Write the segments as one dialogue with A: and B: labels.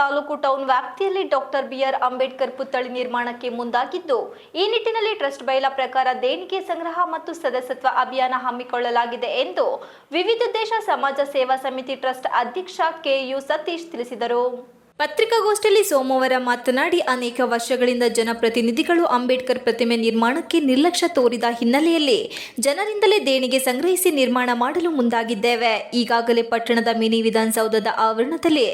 A: Taluk town ವ್ಯಾಪ್ತಿಯಲ್ಲಿ doctor B R Ambedkar ಪುತ್ಥಳಿ ನಿರ್ಮಾಣಕ್ಕೆ ಮುಂದಾಗಿದ್ದು, ಈ ನಿಟ್ಟಿನಲ್ಲಿ ಟ್ರಸ್ಟ್ ಬಯಲ ಪ್ರಕಾರ ದೇಣಿಗೆ ಸಂಗ್ರಹ ಮತ್ತು ಸದಸ್ಯತ್ವ ಅಭಿಯಾನ ಹಮ್ಮಿಕೊಳ್ಳಲಾಗಿದೆ ಎಂದು ವಿವಿಧ ದೇಶ ಸಮಾಜ ಸೇವಾ ಸಮಿತಿ ಟ್ರಸ್ಟ್ ಅಧ್ಯಕ್ಷ ಕೆಯು ಸತೀಶ್ ತಿಳಿಸಿದರು. ಪತ್ರಿಕಾಗೋಷ್ಠಿಯಲ್ಲಿ ಸೋಮವಾರ ಮಾತನಾಡಿ, ಅನೇಕ ವರ್ಷಗಳಿಂದ ಜನಪ್ರತಿನಿಧಿಗಳು ಅಂಬೇಡ್ಕರ್ ಪ್ರತಿಮೆ ನಿರ್ಮಾಣಕ್ಕೆ ನಿರ್ಲಕ್ಷ್ಯ ತೋರಿದ ಹಿನ್ನೆಲೆಯಲ್ಲಿ ಜನರಿಂದಲೇ ದೇಣಿಗೆ ಸಂಗ್ರಹಿಸಿ ನಿರ್ಮಾಣ ಮಾಡಲು ಮುಂದಾಗಿದ್ದೇವೆ. ಈಗಾಗಲೇ ಪಟ್ಟಣದ ಮಿನಿ ವಿಧಾನಸೌಧದ ಆವರಣದಲ್ಲಿ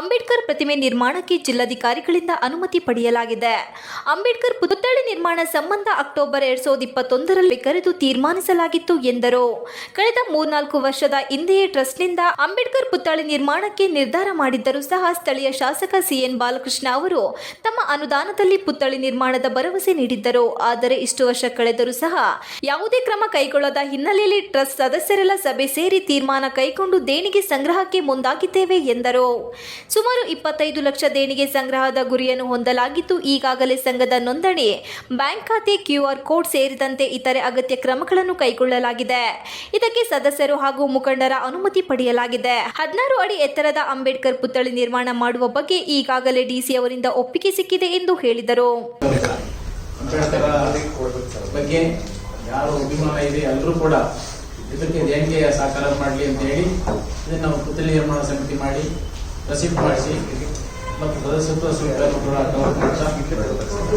A: ಅಂಬೇಡ್ಕರ್ ಪ್ರತಿಮೆ ನಿರ್ಮಾಣಕ್ಕೆ ಜಿಲ್ಲಾಧಿಕಾರಿಗಳಿಂದ ಅನುಮತಿ ಪಡೆಯಲಾಗಿದೆ. ಅಂಬೇಡ್ಕರ್ ಪುತ್ಥಳಿ ನಿರ್ಮಾಣ ಸಂಬಂಧ ಅಕ್ಟೋಬರ್ ಎರಡ್ ಸಾವಿರದ ಇಪ್ಪತ್ತೊಂದರಲ್ಲಿ ಕರೆದು ತೀರ್ಮಾನಿಸಲಾಗಿತ್ತು ಎಂದರು. ಕಳೆದ ಮೂರ್ನಾಲ್ಕು ವರ್ಷದ ಹಿಂದೆಯೇ ಟ್ರಸ್ಟ್ನಿಂದ ಅಂಬೇಡ್ಕರ್ ಪುತ್ಥಳಿ ನಿರ್ಮಾಣಕ್ಕೆ ನಿರ್ಧಾರ ಮಾಡಿದ್ದರೂ ಸಹ ಸ್ಥಳೀಯ ಶಾಸಕ ಸಿಎನ್ ಬಾಲಕೃಷ್ಣ ಅವರು ತಮ್ಮ ಅನುದಾನದಲ್ಲಿ ಪುತ್ಥಳಿ ನಿರ್ಮಾಣದ ಭರವಸೆ ನೀಡಿದ್ದರು. ಆದರೆ ಇಷ್ಟು ವರ್ಷ ಕಳೆದರೂ ಸಹ ಯಾವುದೇ ಕ್ರಮ ಕೈಗೊಳ್ಳದ ಹಿನ್ನೆಲೆಯಲ್ಲಿ ಟ್ರಸ್ಟ್ ಸದಸ್ಯರೆಲ್ಲ ಸಭೆ ಸೇರಿ ತೀರ್ಮಾನ ಕೈಗೊಂಡು ದೇಣಿಗೆ ಸಂಗ್ರಹಕ್ಕೆ ಮುಂದಾಗಿದ್ದೇವೆ ಎಂದರು. ಸುಮಾರು ಇಪ್ಪತ್ತೈದು ಲಕ್ಷ ದೇಣಿಗೆ ಸಂಗ್ರಹದ ಗುರಿಯನ್ನು ಹೊಂದಲಾಗಿದ್ದು ಈಗಾಗಲೇ ಸಂಘದ ನೋಂದಣಿ ಬ್ಯಾಂಕ್ ಖಾತೆ, ಕ್ಯೂಆರ್ ಕೋಡ್ ಸೇರಿದಂತೆ ಇತರೆ ಅಗತ್ಯ ಕ್ರಮಗಳನ್ನು ಕೈಗೊಳ್ಳಲಾಗಿದೆ. ಇದಕ್ಕೆ ಸದಸ್ಯರು ಹಾಗೂ ಮುಖಂಡರ ಅನುಮತಿ ಪಡೆಯಲಾಗಿದೆ. ಹದಿನಾರು ಅಡಿ ಎತ್ತರದ ಅಂಬೇಡ್ಕರ್ ಪುತ್ಥಳಿ ನಿರ್ಮಾಣ ಮಾಡುವ ಬಗ್ಗೆ ಈಗಾಗಲೇ ಡಿಸಿ ಅವರಿಂದ ಒಪ್ಪಿಗೆ ಸಿಕ್ಕಿದೆ ಎಂದು ಹೇಳಿದರು.
B: ಬಗ್ಗೆ ಯಾರು ಅಭಿಮಾನ ಇದೆ ಎಲ್ಲರೂ ಕೂಡ ಇದಕ್ಕೆ ದೇಣಿಗೆ ಸಾಕಾರ ಮಾಡಲಿ ಅಂತ ಹೇಳಿ ಇದನ್ನು ನಾವು ನಿರ್ಮಾಣ ಸಮಿತಿ ಮಾಡಿ ರಸೀಟ್ ಮಾಡಿಸಿ, ಮತ್ತು ಸದಸ್ಯತ್ವ ಕೂಡ ಕವರ್ ಮಾಡ್ತಾ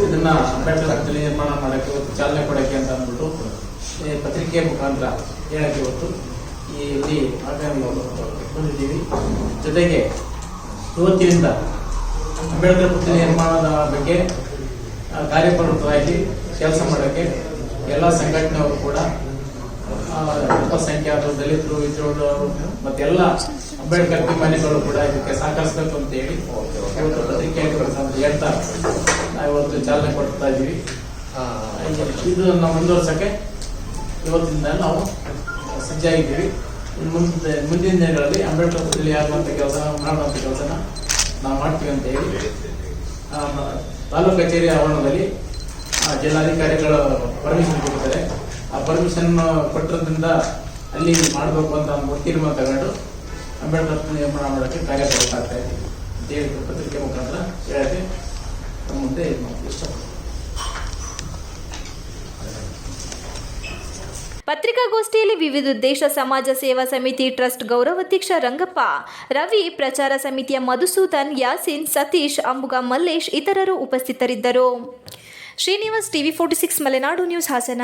B: ಇದನ್ನ ಅಂಬೇಡ್ಕರ್ ನಿರ್ಮಾಣ ಮಾಡೋಕ್ಕೆ ಚಾಲನೆ ಕೊಡೋಕ್ಕೆ ಅಂತ ಅಂದ್ಬಿಟ್ಟು ಪತ್ರಿಕೆ ಮುಖಾಂತರ ಹೇಳಕ್ಕೆ ಇವತ್ತು ಈ ಇಲ್ಲಿ ಬಂದಿದ್ದೀವಿ. ಜೊತೆಗೆ ಇವತ್ತಿನಿಂದ ಅಂಬೇಡ್ಕರ್ ಪುತ್ಥಳಿ ನಿರ್ಮಾಣದ ಬಗ್ಗೆ ಕಾರ್ಯಪ್ರವೃತ್ತವಾಗಿ ಕೆಲಸ ಮಾಡೋಕ್ಕೆ ಎಲ್ಲ ಸಂಘಟನೆಯವರು ಕೂಡ ಅಲ್ಪಸಂಖ್ಯಾತರು ದಲಿತರು ಇದ್ರವರು ಮತ್ತೆಲ್ಲ ಅಂಬೇಡ್ಕರ್ ಅಭಿಮಾನಿಗಳು ಕೂಡ ಇದಕ್ಕೆ ಸಹಕರಿಸಬೇಕು ಅಂತ ಹೇಳಿ ಇವತ್ತು ಪತ್ರಿಕೆ ಹೇಳ್ತಾ ನಾವು ಇವತ್ತು ಚಾಲನೆ ಕೊಡ್ತಾ ಇದ್ದೀವಿ. ಇದನ್ನು ಮುಂದುವರ್ಸೋಕ್ಕೆ ಇವತ್ತಿಂದ ನಾವು ಸಜ್ಜಾಗಿದ್ದೀವಿ ಮುಂದೆ ಮುಂದಿನ ದಿನಗಳಲ್ಲಿ ಅಂಬೇಡ್ಕರ್ ಪಕ್ಷದಲ್ಲಿ ಆಗುವಂಥ ಕೆಲಸ ಮಾಡುವಂಥ ಕೆಲಸನ ನಾವು ಮಾಡ್ತೀವಿ ಅಂತ ಹೇಳಿ ತಾಲೂಕು ಕಚೇರಿ ಆವರಣದಲ್ಲಿ ಆ, ಜಿಲ್ಲಾಧಿಕಾರಿಗಳು ಪರ್ಮಿಷನ್ ಕೊಡ್ತಾರೆ ಆ ಪರ್ಮಿಷನ್ ಕೊಟ್ಟಿರೋದ್ರಿಂದ ಅಲ್ಲಿ ಮಾಡಬೇಕು ಅಂತ ಒಂದು ತೀರ್ಮಾನ ತಗೊಂಡು ಅಂಬೇಡ್ಕರ್ ನಿರ್ಮಾಣ ಮಾಡೋಕ್ಕೆ ಕಾರ್ಯಪ್ರವೃತ್ತ ಇದೆ ಅಂತ ಹೇಳಿ ಪತ್ರಿಕೆ ಮುಖಾಂತರ ಹೇಳಕ್ಕೆ ನಮ್ಮ ಮುಂದೆ ಇಷ್ಟಪಡ್ತೀನಿ.
A: ಪತ್ರಿಕಾಗೋಷ್ಠಿಯಲ್ಲಿ ವಿವಿಧ ದೇಶ ಸಮಾಜ ಸೇವಾ ಸಮಿತಿ ಟ್ರಸ್ಟ್ ಗೌರವಾಧ್ಯಕ್ಷ ರಂಗಪ್ಪ, ರವಿ ಪ್ರಚಾರ ಸಮಿತಿಯ ಮಧುಸೂದನ್, ಯಾಸಿನ್, ಸತೀಶ್, ಅಂಬುಗ, ಮಲ್ಲೇಶ್ ಇತರರು ಉಪಸ್ಥಿತರಿದ್ದರು. Srinivas TV forty six Malenadu news Hassan.